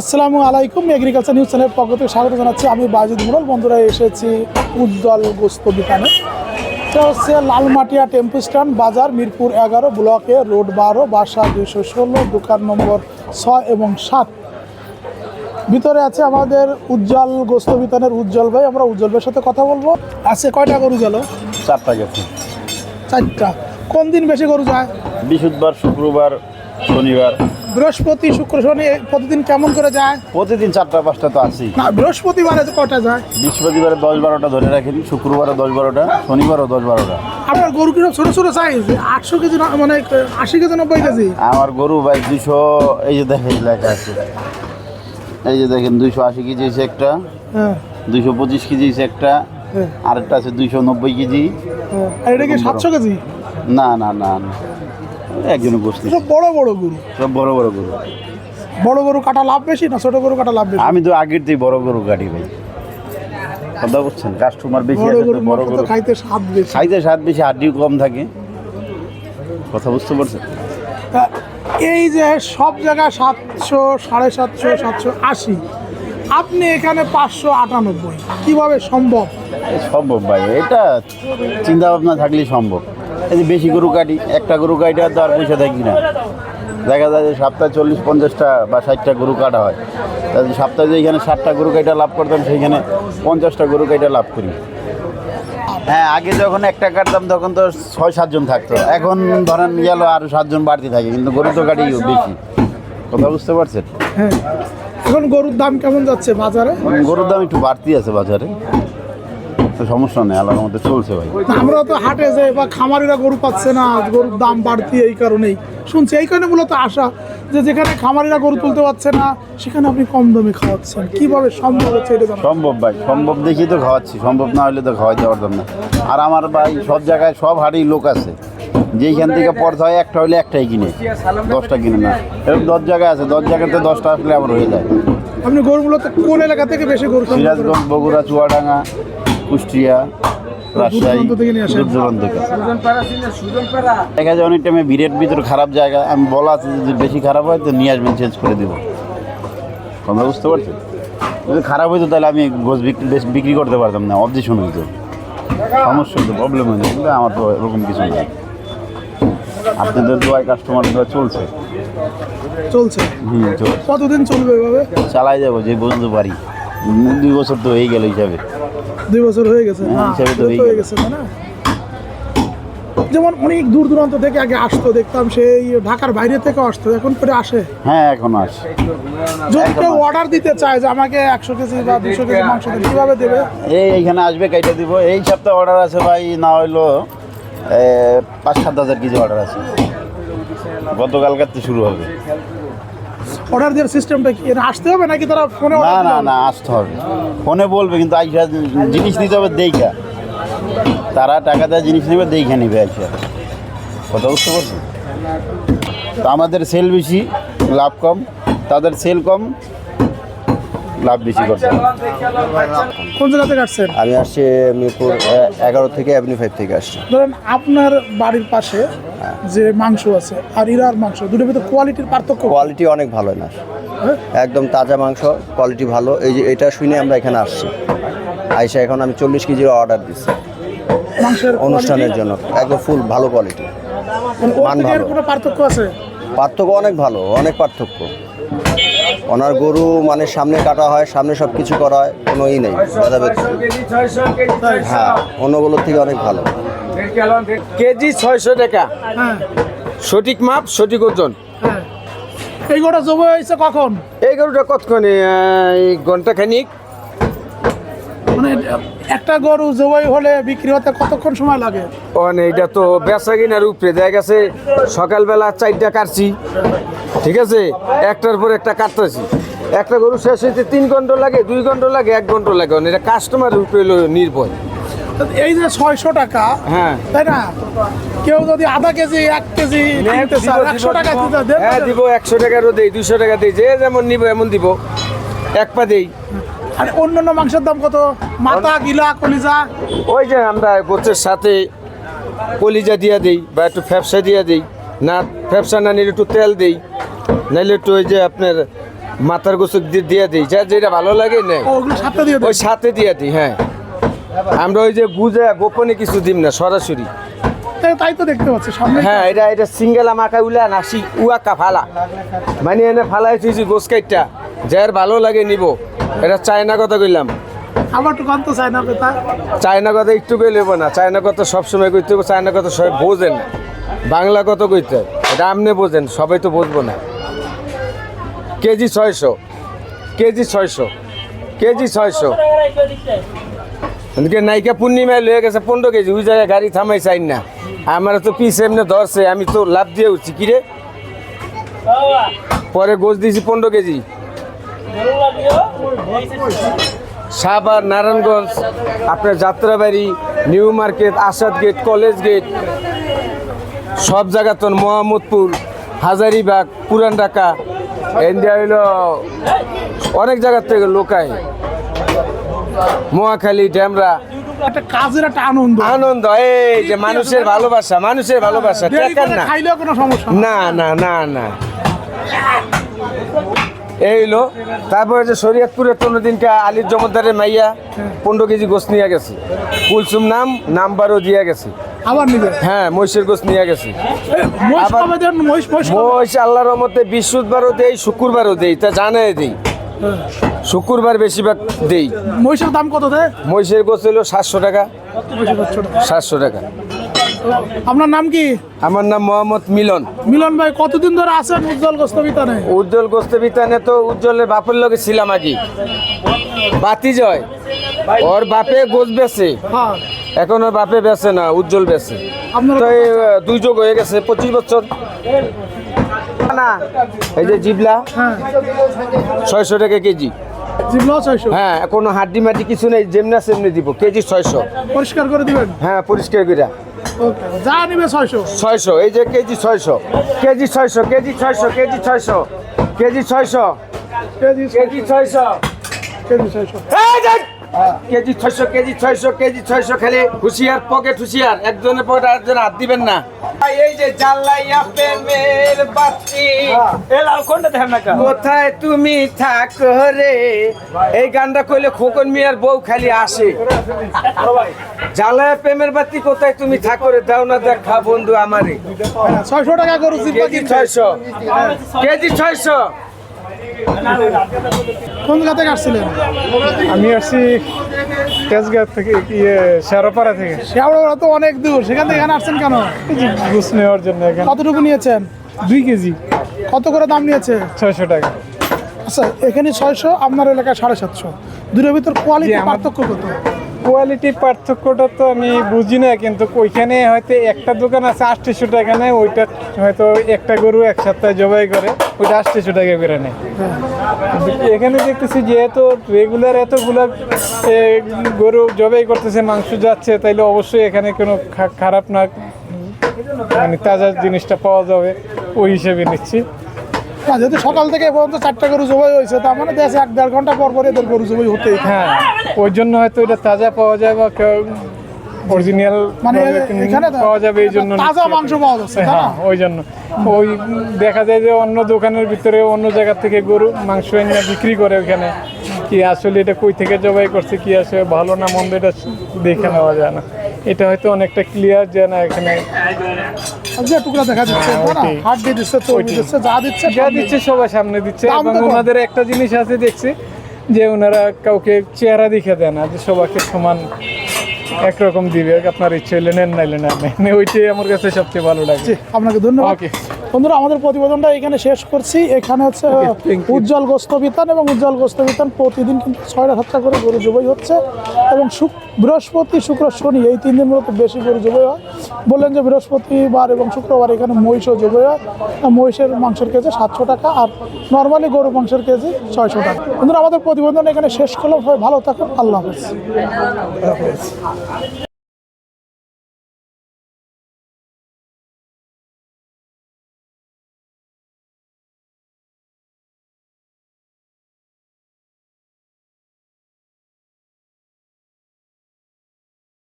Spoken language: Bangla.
আসসালামু আলাইকুম এগ্রিকালচার নিউজ চ্যানেলের পক্ষ থেকে স্বাগত জানাচ্ছি। আমি বাজিদ মুরল। বন্ধুরা এসেছি উজ্জ্বল গোস্ত বিতানে এটা হচ্ছে লালমাটিয়া টেম্পু স্ট্যান্ড বাজার মিরপুর এগারো ব্লকে রোড বারো বাসা দুইশো ষোলো দোকান নম্বর ছয় এবং সাত। ভিতরে আছে আমাদের উজ্জ্বল গোস্ত বিতানের উজ্জ্বল ভাই। আমরা উজ্জ্বল ভাইয়ের সাথে কথা বলব। আছে কয়টা গরু গেল চারটা গেছে। চারটা। কোন দিন বেশি গরু যায়? বৃহস্পতিবার শুক্রবার শনিবার। বৃহস্পতি শুক্র শনি প্রতিদিন কেমন করে যায়? প্রতিদিন চারটা পাঁচটা তো আসি না বৃহস্পতিবারে কটা যায়? বৃহস্পতিবারে দশ বারোটা ধরে রাখেন শুক্রবারে দশ বারোটা শনিবারও দশ বারোটা। আপনার গরু কীরকম ছোটো ছোটো সাইজ আটশো কেজি মানে আশি কেজি নব্বই কেজি? আমার গরু ভাই দুশো এই যে দেখেন লেখা আছে। এই যে দেখেন দুইশো আশি কেজি হয়েছে একটা হ্যাঁ। দুইশো পঁচিশ কেজি হয়েছে একটা হ্যাঁ, আরেকটা আছে দুইশো নব্বই কেজি। হ্যাঁ। আর এটা কি সাতশো কেজি? না না না না। একজনে বসতে সব বড় বড় গরু। সব বড় বড় গরু। বড় গরু কাটা লাভ বেশি না ছোট গরু কাটা লাভ বেশি? আমি তো আগের দিয়ে বড় গরু গাড়ি ভাই। কথা বলছেন কাস্টমার বেশি বড় আছে তো বড় গরু খাইতে স্বাদ বেশি। সাইজে স্বাদ বেশি হাড্ডিও কম থাকে। কথা বুঝতে পারছেন? এই যে সব জায়গায় সাতশো সাড়ে সাতশো সাতশো আশি আপনি এখানে পাঁচশো আটানব্বই কীভাবে সম্ভব? সম্ভব ভাই এটা চিন্তা ভাবনা থাকলেই সম্ভব। এই যে বেশি গরু কাটি একটা গরু কাটি আর তো আর পয়সা থাকি না দেখা যায় যে সপ্তাহে চল্লিশ পঞ্চাশটা বা ষাটটা গরু কাটা হয়। তাহলে সপ্তাহে যে এখানে ষাটটা গরু কাটা লাভ করতাম সেইখানে পঞ্চাশটা গরু কাটা লাভ করি। হ্যাঁ আগে যখন একটা কাটতাম তখন তো ছয় সাতজন থাকতো। এখন ধরেন গেল আরও সাতজন বাড়তি থাকে কিন্তু গরু তো কাটি বেশি। কথা বুঝতে পারছেন? হ্যাঁ। এখন গরুর দাম কেমন যাচ্ছে বাজারে? গরুর দাম একটু বাড়তি আছে বাজারে। তো সমস্যা নেই আল্লাহর মধ্যে চলছে ভাই। আমরা তো হাটে যাই বা খামারিরা গরু পাচ্ছে না গরুর দাম বাড়তি এই কারণেই। শুনছি এই কারণে মূলত আশা যে যেখানে খামারিরা গরু তুলতে পারছে না সেখানে আপনি কম দামে খাওয়াচ্ছেন। কীভাবে সম্ভব হচ্ছে এটা সম্ভব ভাই সম্ভব দেখি তো খাওয়াচ্ছি সম্ভব না হলে তো খাওয়াইতে পারতাম না আর আমার ভাই সব জায়গায় সব হাটেই লোক আছে। যেইখান থেকে পড়তে হয় একটা হলে একটাই কিনে দশটা কিনে না। এরকম দশ জায়গায় আছে দশ জায়গাতে দশটা আসলে আমার হয়ে যায়। আপনি গরুগুলো কোন এলাকা থেকে বেশি গরু? সিরাজগঞ্জ বগুড়া চুয়াডাঙ্গা কুষ্টিয়া রাজশাহী দূর দূরান্ত দেখা যায় অনেক টাইমে ভিড়ের ভিতরে খারাপ জায়গা আমি বলা আছে যদি বেশি খারাপ হয় তো নিয়ে আসবেন চেঞ্জ করে দেবো। কথা বুঝতে পারছেন? যদি খারাপ হইতো তাহলে আমি গোছ বিক্রি বেশ বিক্রি করতে পারতাম না অবজেকশন হইতো সমস্যা হতো প্রবলেম হইতো কিন্তু আমার তো এরকম কিছু নেই আপনাদের দোয়ায় কাস্টমার দোয়া চলছে। চলছে। হুম চলছে। কতদিন চলবে এভাবে? চালাই যাব যে পর্যন্ত পারি দুই বছর তো হয়ে গেল হিসাবে দুই বছর হয়ে গেছে। হ্যাঁ, হয়ে গেছে না? যেমন অনেক দূর দূরান্ত থেকে আগে আসতো দেখতাম সেই ঢাকার বাইরে থেকে আসতো এখন করে আসে। হ্যাঁ এখনও আসে। যদি কেউ অর্ডার দিতে চায় যে আমাকে একশো কেজি বা দুশো কেজি মাংস কীভাবে দেবে? এই এইখানে আসবে কাইটা দিব। এই সপ্তাহে অর্ডার আছে ভাই না হইল পাঁচ সাত হাজার কেজি অর্ডার আছে। গতকালকার তো শুরু হবে। অর্ডার দেওয়ার সিস্টেমটা কি? এটা আসতে হবে নাকি তারা ফোনে না না না আসতে হবে। ফোনে বলবে কিন্তু আইসা জিনিস নিতে হবে দেখা তারা টাকা দেওয়া জিনিস নেবে দেখে নেবে আইসা। কথা বুঝতে পারছি তো আমাদের সেল বেশি লাভ কম। তাদের সেল কম লাভ বেশি হবে। কোন জায়গা থেকে আসছেন? আমি আসছি মিরপুর এগারো থেকে অ্যাভিনিউ ফাইভ থেকে আসছি। ধরেন আপনার বাড়ির পাশে যে মাংস আছে আর ইরার মাংস দুটোর ভিতরে কোয়ালিটির পার্থক্য কোয়ালিটি অনেক ভালো না হ্যাঁ? একদম তাজা মাংস কোয়ালিটি ভালো। এই যে এটা শুনে আমরা এখানে আসছি। আইসা এখন আমি চল্লিশ কেজির অর্ডার দিচ্ছি। অনুষ্ঠানের জন্য। একদম ফুল ভালো কোয়ালিটি মান ভালো। কোনো পার্থক্য আছে? পার্থক্য অনেক ভালো অনেক পার্থক্য। ওনার গরু মানে সামনে কাটা হয় সামনে সব কিছু করা হয় কোনো ই নেই ভেদাভেদ হ্যাঁ অন্যগুলোর থেকে অনেক ভালো। কেজি ছয়শো টাকা। হ্যাঁ। সঠিক মাপ সঠিক ওজন? হ্যাঁ। এই গোটা জমে হয়েছে কখন? এই গরুটা কতক্ষণে ঘণ্টা খানিক মানে একটা গরু জবাই হলে বিক্রি হতে কতক্ষণ সময় লাগে? মানে এটা তো বেচা কিনার উপরে দেখা গেছে সকালবেলা চারটা কাটছি। ঠিক আছে? একটার পর একটা কাটতেছি। একটা গরু শেষ হইতে তিন ঘণ্টা লাগে দুই ঘণ্টা লাগে এক ঘণ্টা লাগে। মানে এটা কাস্টমারের উপরে নির্ভর। এই যে ছয়শো টাকা হ্যাঁ। তাই না? কেউ যদি আধা কেজি এক কেজি একশো টাকা হ্যাঁ দিব একশো টাকারও দেই দুশো টাকা দেই যে যেমন নিব এমন দিব। এক পা দেই। আর অন্যান্য মাংসের দাম কত? মাথা গিলা কলিজা? ওই যে আমরা গোছের সাথে কলিজা দিয়া দেই বা একটু ফ্যাপসা দিয়া দেই। না ফ্যাপসা না নিলে একটু তেল দেই। নাইলে একটু ওই যে আপনার মাথার গোসক দিয়ে দিয়ে দিই। যা যেটা ভালো লাগে নেই। ওই সাথে দিয়ে দিই হ্যাঁ। আমরা ওই যে গুজে গোপনে কিছু দিম না সরাসরি। তাই- তো দেখতে পাচ্ছি সামনে হ্যাঁ এটা এটা সিঙ্গেল আমাকা উলা না সি উয়াকা ফালা। মানে এনে ফালাই তুই গোস কাইটটা। যার ভালো লাগে নিব। এটা চায়না কথা কইলাম। আবার একটু কান্ত চাই না বেতা চায়না কথা একটু কই লেব না। চায়না কথা সবসময় কইতে চায়না কথা সবাই বোঝেন। বাংলা কত কইতে। এটা আপনি বোঝেন সবাই তো বুঝব না। কেজি ছয়শো। কেজি ছয়শো। কেজি ছয়শো। এদিকে নায়িকা পূর্ণিমায় লয়ে গেছে পনেরো কেজি। ওই জায়গায় গাড়ি থামাই চাই না আমার তো পিস এমনি ধরছে, আমি তো লাভ দিয়ে উঠছি। কিরে পরে গোছ দিয়েছি পনেরো কেজি। সাভার, নারায়ণগঞ্জ, আপনার Jatrabari, new market, Asad gate, college gate, সব জায়গা তো মোহাম্মদপুর হাজারিবাগ, পুরান ঢাকা। ইন্ডিয়া হইল অনেক জায়গার থেকে লোকায় মহাখালী ড্যামরা একটা কাজের একটা আনন্দ। আনন্দ এই যে মানুষের ভালোবাসা মানুষের ভালোবাসা টেকার না। খাইলেও কোনো সমস্যা না। না না না এই তারপরে যে শরীয়তপুরে পনেরো দিনকে আলির জমদারের মাইয়া পনেরো কেজি গোস নিয়ে গেছে। কুলসুম নাম নাম্বারও দিয়ে গেছে। আবার নিবে? হ্যাঁ মহিষের গোস নিয়ে গেছে। মহিষ আল্লাহর মধ্যে বৃহস্পতিবারও দেই শুক্রবারও দেই তা জানাই দেই। শুক্রবার বেশিরভাগ দেই। মহিষের দাম কত দেয়? মহিষের গোস হলো সাতশো টাকা। সাতশো টাকা। আপনার নাম কি? আমার নাম মোহাম্মদ মিলন। মিলন ভাই কতদিন ধরে আছেন উজ্জ্বল গোস্তবিতানে উজ্জ্বল গোস্ত বিতানে তো উজ্জ্বলের বাপের লগে ছিলাম আগে। বাতি জয় ওর বাপে গোস বেছে হ্যাঁ। এখন ওর বাপে বেছে না উজ্জ্বল বেছে। তো দুই যোগ হয়ে গেছে পঁচিশ বছর। না। এই যে জিবলা হ্যাঁ। ছয়শো টাকা কেজি। হ্যাঁ কোনো হাড্ডি মাটি কিছু নেই যেমনা সেমনি দিব কেজি ছয়শো। পরিষ্কার করে দিবেন? হ্যাঁ পরিষ্কার করে যা নিবে ছয়শো। ছয়শো এই যে কেজি ছয়শো। কেজি ছয়শো কেজি ছয়শো কেজি ছয়শো। কেজি ছয়শো। কেজি ছয়শো। কেজি ছয়শো! কেজি ছয়শো কেজি ছয়শো কেজি ছয়শো খালি হুশিয়ার পকেট হুশিয়ার। একজনের পকেট আরেকজন হাত দিবেন না। এই যে জ্বালাইয়া প্রেমের বাতি। কোথায় তুমি থাকো রে? এই গানটা কইলে খোকন মিয়ার বউ খালি আসে। জ্বালাইয়া প্রেমের বাতি কোথায় তুমি থাকো রে? দাও না দেখা বন্ধু আমারে। ছয়শো টাকা করে কেজি ছয়শো। কেজি ছয়শো। কোন জায়গা থেকে আসছিলেন? আমি আসছি তেজগাঁ থেকে ইয়ে শেয়ারপাড়া থেকে। শেওড়া তো অনেক দূর সেখান থেকে এখানে আসছেন কেন? ঘুষ নেওয়ার জন্য এখানে। কতটুকু নিয়েছেন? দুই কেজি। কত করে দাম নিয়েছে? ছয়শো টাকা। আচ্ছা এখানে ছয়শো আপনার এলাকায় সাড়ে সাতশো। দুটোর ভিতর কোয়ালিটি পার্থক্য কত? কোয়ালিটি পার্থক্যটা তো আমি বুঝি না, কিন্তু ওইখানে হয়তো একটা দোকান আছে আটশোশো টাকা নেয়, ওইটা হয়তো একটা গরু এক সপ্তাহে জবাই করে, ওইটা আটশোশো টাকা করে নেয়। এখানে দেখতেছি যেহেতু রেগুলার এতগুলো গরু জবাই করতেছে, মাংস যাচ্ছে, তাইলে অবশ্যই এখানে কোনো খারাপ না মানে তাজা জিনিসটা পাওয়া যাবে, ওই হিসেবে নিচ্ছি। না যেহেতু সকাল থেকে পর্যন্ত চারটা গরু জবাই হয়েছে তার মানে দেশে এক দেড় ঘণ্টা পর পর এদের গরু জবাই হতেই হ্যাঁ ওই জন্য হয়তো এটা তাজা পাওয়া যায় বা কেউ অরিজিনাল মানে এখানে পাওয়া যাবে এই জন্য তাজা মাংস পাওয়া যাচ্ছে হ্যাঁ ওই জন্য। ওই দেখা যায় যে অন্য দোকানের ভিতরে অন্য জায়গা থেকে গরু মাংস এনে বিক্রি করে ওখানে কি আসলে এটা কই থেকে জবাই করছে কি আসলে ভালো না মন্দ এটা দেখে নেওয়া যায় না। এটা হয়তো অনেকটা ক্লিয়ার যে না এখানে যে টুকরা দেখা দিচ্ছে হ্যাঁ। হাত দিয়ে দিচ্ছে চর্বি দিচ্ছে যা দিচ্ছে যা দিচ্ছে সবাই সামনে দিচ্ছে। এবং ওনাদের একটা জিনিস আছে দেখছি যে ওনারা কাউকে চেহারা দেখে দেয় না যে সবাইকে সমান একরকম দিবে আপনার ইচ্ছে হলে নেন নাইলে না নেন। ওইটাই আমার কাছে সবচেয়ে ভালো লাগে। জি, আপনাকে ধন্যবাদ। বন্ধুরা আমাদের প্রতিবেদনটা এখানে শেষ করছি। এখানে হচ্ছে উজ্জ্বল গোস্ত বিতান এবং উজ্জ্বল গোস্ত বিতান প্রতিদিন কিন্তু ছয়টা সাতটা করে গরু জবাই হচ্ছে। এবং শুক বৃহস্পতি শুক্র শনি এই তিন দিন মূলত বেশি গরু জবাই হয়। বললেন যে বৃহস্পতিবার এবং শুক্রবার এখানে মহিষও জবাই হয়। মহিষের মাংসের কেজি সাতশো টাকা আর নর্মালি গরু মাংসের কেজি ছয়শো টাকা। বন্ধুরা আমাদের প্রতিবেদন এখানে শেষ করলাম। সবাই ভালো থাকুন। আল্লাহ হাফেজ। I'm